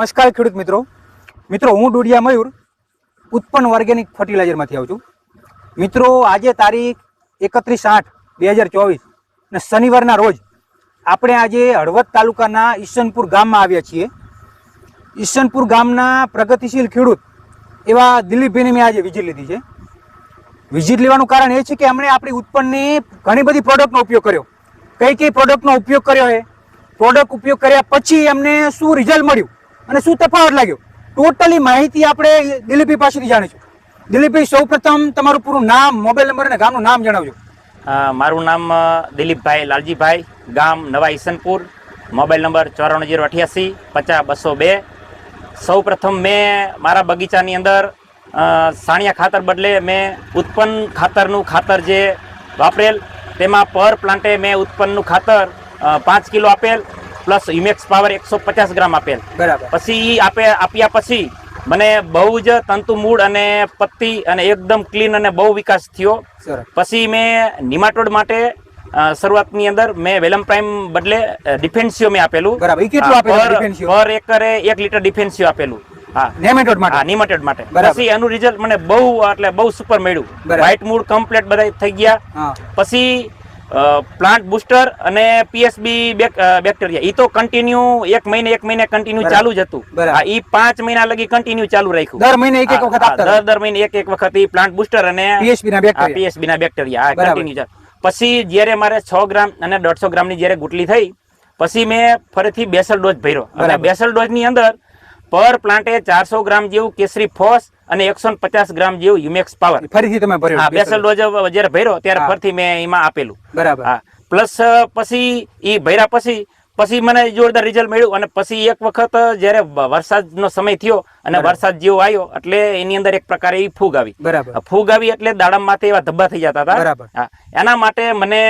નમસ્કાર ખેડૂત મિત્રો. મિત્રો, હું ડોડિયા મયુર, ઉત્પન્ન ઓર્ગેનિક ફર્ટિલાઇઝરમાંથી આવું છું. મિત્રો, આજે તારીખ એકત્રીસ આઠ બે હજાર ચોવીસ ને શનિવારના રોજ આપણે આજે હળવદ તાલુકાના ઈશનપુર ગામમાં આવ્યા છીએ. ઈશનપુર ગામના પ્રગતિશીલ ખેડૂત એવા દિલીપભાઈને મેં આજે વિઝિટ લીધી છે. વિઝિટ લેવાનું કારણ એ છે કે એમણે આપણી ઉત્પન્નની ઘણી બધી પ્રોડક્ટનો ઉપયોગ કર્યો. કઈ કઈ પ્રોડક્ટનો ઉપયોગ કર્યો છે પ્રોડક્ટ ઉપયોગ કર્યા પછી એમને શું રિઝલ્ટ મળ્યું? અને શું તફાવત લાગ્યો? ટોટલી માહિતી આપણે દિલીપભાઈ પાસેથી જાણીશું. દિલીપભાઈ સૌપ્રથમ તમારું પૂરું નામ, મોબાઈલ નંબર અને ગામનું નામ જણાવજો. મારું નામ દિલીપભાઈ લાલજીભાઈ, ગામ નવા ઈસનપુર, મોબાઈલ નંબર ચોરાણું જીરો અઠ્યાસી, પચાસ બસો બે. સૌ પ્રથમ મેં મારા બગીચાની અંદર સાણિયા ખાતર બદલે મેં ઉત્પન્ન ખાતરનું ખાતર જે વાપરેલ, તેમાં પર પ્લાન્ટે મેં ઉત્પન્નનું ખાતર પાંચ કિલો આપેલ. પ્લસ ઇમેક્સ પાવર એકસો પચાસ ગ્રામ આપેલ. બરાબર. પછી આપે આપ્યા પછી મને બહુ જ તંતુ મૂળ અને પત્તી અને એકદમ ક્લીન અને બહુ વિકાસ થયો. પછી મેં નિમાટોડ માટે શરૂઆતની અંદર મેં વેલમ પ્રાઇમ બદલે ડિફેન્સિયો મેં આપેલું. બરાબર. ઈ કેટલું આપેલું પર- એકરે એક લીટર ડિફેન્સિયો આપેલું. હા. નેમેટોડ માટે. પછી એનું રિઝલ્ટ મને બહુ એટલે બહુ સુપર મળ્યું. વ્હાઇટ મૂળ કમ્પ્લીટ બધા થઈ ગયા. પછી પ્લાન્ટ બુસ્ટર અને પીએસબી બેક્ટેરિયા એ તો કન્ટિન્યુ એક મહિને એક મહિને કન્ટિન્યુ ચાલુ જ હતું. આ ઈ પાંચ મહિના લગી કન્ટિન્યુ ચાલુ રાખ્યું. દર મહિને એક એક વખત દર દર મહિને એક એક વખત ઈ પ્લાન્ટ બુસ્ટર અને પીએચપી ના બેક્ટેરિયા પીએસબી ના બેક્ટેરિયા આ કન્ટિન્યુ પછી જ્યારે મારે છ ગ્રામ અને દોઢસો ગ્રામની જ્યારે ગુટલી થઈ પછી મેં ફરીથી બેસલ ડોઝ ભર્યો. અને બેસલ ડોઝની અંદર પર પ્લાન્ટે ચારસો ગ્રામ જેવું કેસરી ફોસ અને એકસો પચાસ ગ્રામ જેવું યુમેક્સ પાવર ફરીથી તમે ભર્યો. હા બેસલ ડોઝ જ્યારે ભર્યો ત્યારે. ફરીથી મેં એમાં આપેલું. બરાબર. હા પ્લસ પછી એ ભર્યા પછી પછી મને જોરદાર રિઝલ્ટ મળ્યું અને પછી એક વખત જ્યારે વરસાદનો સમય થયો અને વરસાદ જેવો આવ્યો એટલે એની અંદર એક પ્રકારે એ ફૂગ આવી. બરાબર. ફૂગ આવી એટલે દાડમમાંથી એવા ધબ્બા થઈ જતા હતા. બરાબર. હા, એના માટે મને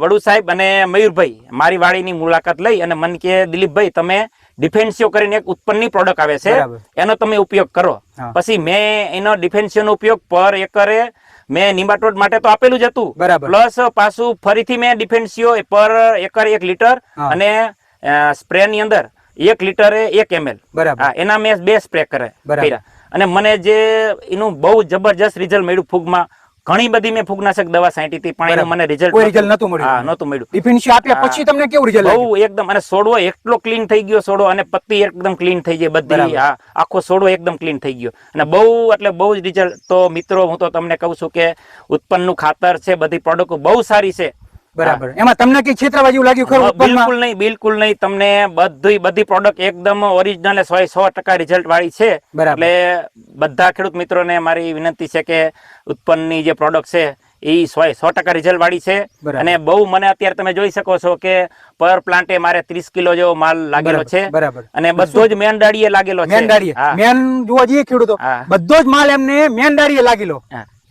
વડુ સાહેબ અને મયુરભાઈ મારી વાડીની મુલાકાત લઈ અને મને કે દિલીપભાઈ તમે ડિફેન્સિયો કરીને એક ઉત્પન્નની પ્રોડક્ટ આવે છે. એનો તમે ઉપયોગ કરો. પછી મેં એનો ડિફેન્સિયોનો ઉપયોગ પર એકરે મેં નિમાટોડ માટે તો આપેલું જ હતું. પ્લસ પાછું ફરીથી મેં ડિફેન્સિયો પર એકર એક લીટર અને સ્પ્રે ની અંદર એક લીટરે એક એમએલ બરાબર. એના મેં બે સ્પ્રે કરે. અને મને જે એનું બહુ જબરજસ્ત રિઝલ્ટ મળ્યું ફૂગમાં ઘણી બધી મેં ફૂગનાશક દવા છાંટી હતી પણ એનું મને રિઝલ્ટ કોઈ result નહોતું મળ્યું. હા નતું મળ્યું. ડિફેન્સી આપ્યા પછી તમને કેવું રિઝલ્ટ બહુ એકદમ અને સોડો એટલો ક્લીન થઈ ગયો સોડો અને પત્તી એકદમ ક્લીન થઈ ગઈ બધી હા આખો સોડો એકદમ ક્લીન થઈ ગયો. અને બહુ એટલે બહુ જ રિઝલ્ટ તો મિત્રો હું તો તમને કહું છું કે ઉત્પન્નનું ખાતર છે બધી પ્રોડક્ટ બહુ સારી છે. બરાબર. એમાં તમને કઈ છેતરાવા જેવું લાગ્યું ખરું બિલકુલ નહીં બિલકુલ નહીં. તમને બધી બધી પ્રોડક્ટ એકદમ ઓરિજિનલ સો સો ટકા રિઝલ્ટ વાળી છે. એટલે બધા ખેડૂત મિત્રોને મારી વિનંતી છે કે ઉત્પન્નની જે પ્રોડક્ટ છે એ સો સો ટકા રિઝલ્ટ વાળી છે. અને બહુ મને અત્યારે તમે જોઈ શકો છો કે પર પ્લાન્ટે મારે ત્રીસ કિલો જેવો માલ લાગેલો છે. અને બધો જ મેન દાડીએ લાગેલો છે. મેન દાડીએ મેન જોવા જઈએ ખેડૂતો બધો જ માલ એમને મેન દાડીએ લાગેલો.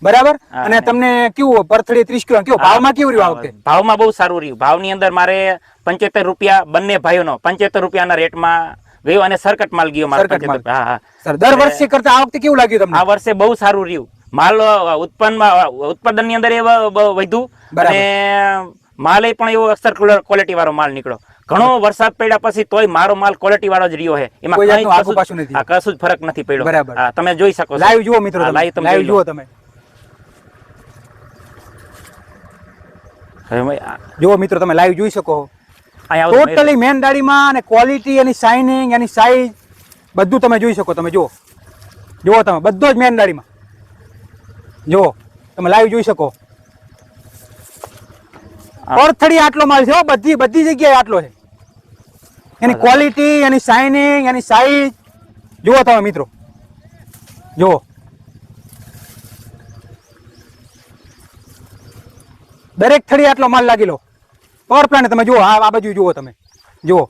બરાબર? અને તમને કેવું પરથડી ત્રીસ કિલો કેવું? ભાવમાં કેવું રહ્યું આ વખતે? ભાવમાં બહુ સારું રહ્યું. ભાવની અંદર મારે પંચોતેર રૂપિયા બંને ભાઈઓનો પંચોતેર રૂપિયાના રેટમાં ગયો અને સરકટ માલ ગયો મારો સરકટ માલ. 75 હા હા. દર વર્ષે કરતા આ વખતે કેવું લાગ્યું તમને? આ વર્ષે બહુ સારું રહ્યું. માલ ઉત્પન્નમાં ઉત્પાદનની અંદર એ વધુ વધ્યું. અને માલ પણ એવો અક્ષર ક્વોલિટી વાળો માલ નીકળ્યો. ઘણો વરસાદ પડ્યા પછી તોય મારો માલ ક્વોલિટી વાળો જ રહ્યો છે. એમાં કશું જ- ફરક નથી પડ્યો. તમે જોઈ શકો લાઈવ જુઓ મિત્રો લાઈવ તમે. જુઓ તમે હવે મેં આ- જુઓ મિત્રો તમે લાઈવ જોઈ શકો. અહીંયા ટોટલી મેન દાડીમાં અને ક્વોલિટી એની શાઇનિંગ એની સાઈઝ બધું તમે જોઈ શકો. તમે જુઓ. જુઓ તમે બધો જ મેન દાડીમાં જુઓ તમે લાઈવ જોઈ શકો. પરથડી આટલો માલ છે હો, બધી બધી જગ્યાએ આટલો છે. એની ક્વોલિટી એની શાઇનિંગ એની સાઈઝ જુઓ તમે મિત્રો. જુઓ. દરેક થળી આટલો માલ લાગી લો. પાવર પ્લાન્ટ તમે જુઓ આ બાજુ જુઓ તમે. જુઓ.